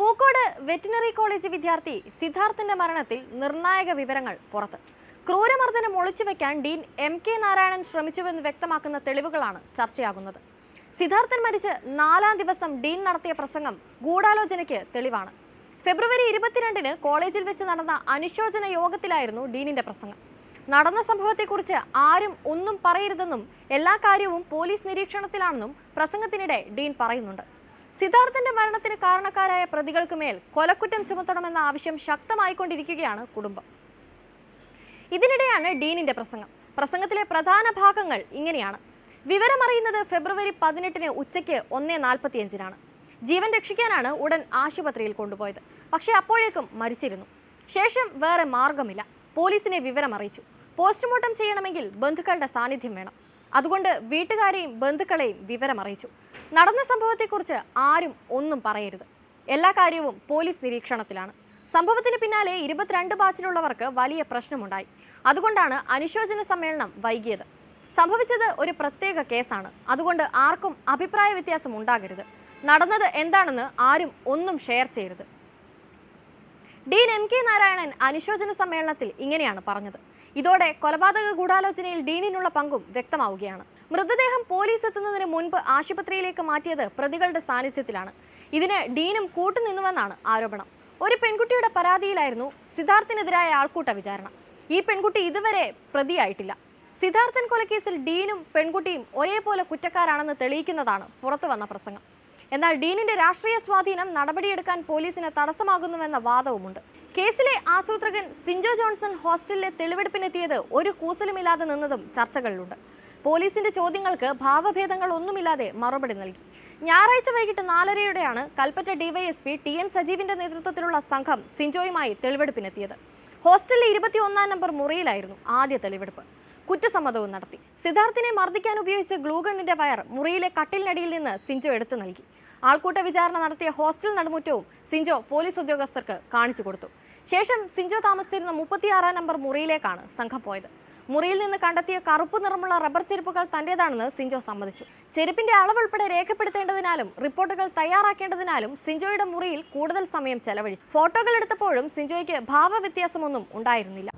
Pookode veterinary college വിദ്യാർത്ഥി സിദ്ധാർത്ഥിന്റെ മരണത്തിൽ നിർണായക വിവരങ്ങൾ പുറത്ത്. ക്രൂരമർദ്ദനം ഒളിച്ചു വെക്കാൻ ഡീൻ എം കെ നാരായണൻ ശ്രമിച്ചുവെന്ന് വ്യക്തമാക്കുന്ന തെളിവുകളാണ് ചർച്ചയാകുന്നത്. സിദ്ധാർത്ഥൻ മരിച്ച് നാലാം ദിവസം ഡീൻ നടത്തിയ പ്രസംഗം ഗൂഢാലോചനയ്ക്ക് തെളിവാണ്. ഫെബ്രുവരി ഇരുപത്തിരണ്ടിന് കോളേജിൽ വെച്ച് നടന്ന അനുശോചന യോഗത്തിലായിരുന്നു ഡീനിന്റെ പ്രസംഗം. നടന്ന സംഭവത്തെക്കുറിച്ച് ആരും ഒന്നും പറയരുതെന്നും എല്ലാ കാര്യവും പോലീസ് നിരീക്ഷണത്തിലാണെന്നും പ്രസംഗത്തിനിടെ ഡീൻ പറയുന്നുണ്ട്. സിദ്ധാർത്ഥന്റെ മരണത്തിന് കാരണക്കാരായ പ്രതികൾക്ക് മേൽ കൊലക്കുറ്റം ചുമത്തണമെന്ന ആവശ്യം ശക്തമായിക്കൊണ്ടിരിക്കുകയാണ് കുടുംബം. ഇതിനിടെയാണ് ഡീനിന്റെ പ്രസംഗം. പ്രസംഗത്തിലെ പ്രധാന ഭാഗങ്ങൾ ഇങ്ങനെയാണ്. വിവരമറിയുന്നത് ഫെബ്രുവരി പതിനെട്ടിന് ഉച്ചയ്ക്ക് ഒന്നേ നാൽപ്പത്തിയഞ്ചിനാണ്. ജീവൻ രക്ഷിക്കാനാണ് ഉടൻ ആശുപത്രിയിൽ കൊണ്ടുപോയത്. പക്ഷേ അപ്പോഴേക്കും മരിച്ചിരുന്നു. ശേഷം വേറെ മാർഗമില്ല. പോലീസിനെ വിവരമറിയിച്ചു. പോസ്റ്റ്മോർട്ടം ചെയ്യണമെങ്കിൽ ബന്ധുക്കളുടെ സാന്നിധ്യം വേണം. അതുകൊണ്ട് വീട്ടുകാരെയും ബന്ധുക്കളെയും വിവരം അറിയിച്ചു. നടന്ന സംഭവത്തെക്കുറിച്ച് ആരും ഒന്നും പറയരുത്. എല്ലാ കാര്യവും പോലീസ് നിരീക്ഷണത്തിലാണ്. സംഭവത്തിന് പിന്നാലെ ഇരുപത്തിരണ്ട് ബാച്ചിലുള്ളവർക്ക് വലിയ പ്രശ്നമുണ്ടായി. അതുകൊണ്ടാണ് അനുശോചന സമ്മേളനം വൈകിയത്. സംഭവിച്ചത് ഒരു പ്രത്യേക കേസാണ്. അതുകൊണ്ട് ആർക്കും അഭിപ്രായ വ്യത്യാസം ഉണ്ടാകരുത്. നടന്നത് എന്താണെന്ന് ആരും ഒന്നും ഷെയർ ചെയ്യരുത്. ഡീൻ എം കെ നാരായണൻ അനുശോചന സമ്മേളനത്തിൽ ഇങ്ങനെയാണ് പറഞ്ഞത്. ഇതോടെ കൊലപാതക ഗൂഢാലോചനയിൽ ഡീനിനുള്ള പങ്കും വ്യക്തമാവുകയാണ്. മൃതദേഹം പോലീസ് എത്തുന്നതിന് മുൻപ് ആശുപത്രിയിലേക്ക് മാറ്റിയത് പ്രതികളുടെ സാന്നിധ്യത്തിലാണ്. ഇതിന് ഡീനും കൂട്ടുനിന്നുവെന്നാണ് ആരോപണം. ഒരു പെൺകുട്ടിയുടെ പരാതിയിലായിരുന്നു സിദ്ധാർത്ഥിനെതിരായ ആൾക്കൂട്ട വിചാരണ. ഈ പെൺകുട്ടി ഇതുവരെ പ്രതിയായിട്ടില്ല. സിദ്ധാർത്ഥൻ കൊലക്കേസിൽ ഡീനും പെൺകുട്ടിയും ഒരേപോലെ കുറ്റക്കാരാണെന്ന് തെളിയിക്കുന്നതാണ് പുറത്തുവന്ന പ്രസംഗം. എന്നാൽ ഡീനിന്റെ രാഷ്ട്രീയ സ്വാധീനം നടപടിയെടുക്കാൻ പോലീസിന് തടസ്സമാകുന്നുവെന്ന വാദവുമുണ്ട്. കേസിലെ ആസൂത്രകൻ സിഞ്ചോ ജോൺസൺ ഹോസ്റ്റലിലെ തെളിവെടുപ്പിനെത്തിയത് ഒരു കൂസലുമില്ലാതെ നിന്നതും ചർച്ചകളിലുണ്ട്. പോലീസിന്റെ ചോദ്യങ്ങൾക്ക് ഭാവഭേദങ്ങൾ ഒന്നുമില്ലാതെ മറുപടി നൽകി. ഞായറാഴ്ച വൈകിട്ട് നാലരയോടെയാണ് Kalpetta D Y S P T N സജീവിന്റെ നേതൃത്വത്തിലുള്ള സംഘം സിഞ്ചോയുമായി തെളിവെടുപ്പിനെത്തിയത്. ഹോസ്റ്റലിലെ ഇരുപത്തിയൊന്നാം നമ്പർ മുറിയിലായിരുന്നു ആദ്യ തെളിവെടുപ്പ്. കുറ്റസമ്മതവും നടത്തി. സിദ്ധാർത്ഥിനെ മർദ്ദിക്കാൻ ഉപയോഗിച്ച ഗ്ലൂഗണ്ണിന്റെ വയർ മുറിയിലെ കട്ടിലിനടിയിൽ നിന്ന് സിഞ്ചോ എടുത്തു നൽകി. ആൾക്കൂട്ട വിചാരണ നടത്തിയ ഹോസ്റ്റൽ നടുമുറ്റവും സിഞ്ചോ പോലീസ് ഉദ്യോഗസ്ഥർക്ക് കാണിച്ചു കൊടുത്തു. ശേഷം സിഞ്ചോ താമസിച്ചിരുന്ന മുപ്പത്തിയാറാം നമ്പർ മുറിയിലേക്കാണ് സംഘം പോയത്. മുറിയിൽ നിന്ന് കണ്ടെത്തിയ കറുപ്പ് നിറമുള്ള റബ്ബർ ചെരുപ്പുകൾ തന്റേതാണെന്ന് സിഞ്ചോ സമ്മതിച്ചു. ചെരുപ്പിന്റെ അളവ് ഉൾപ്പെടെ രേഖപ്പെടുത്തേണ്ടതിനാലും റിപ്പോർട്ടുകൾ തയ്യാറാക്കേണ്ടതിനാലും സിഞ്ചോയുടെ മുറിയിൽ കൂടുതൽ സമയം ചെലവഴിച്ചു. ഫോട്ടോകൾ എടുത്തപ്പോഴും സിഞ്ചോയ്ക്ക് ഭാവവ്യത്യാസമൊന്നും ഉണ്ടായിരുന്നില്ല.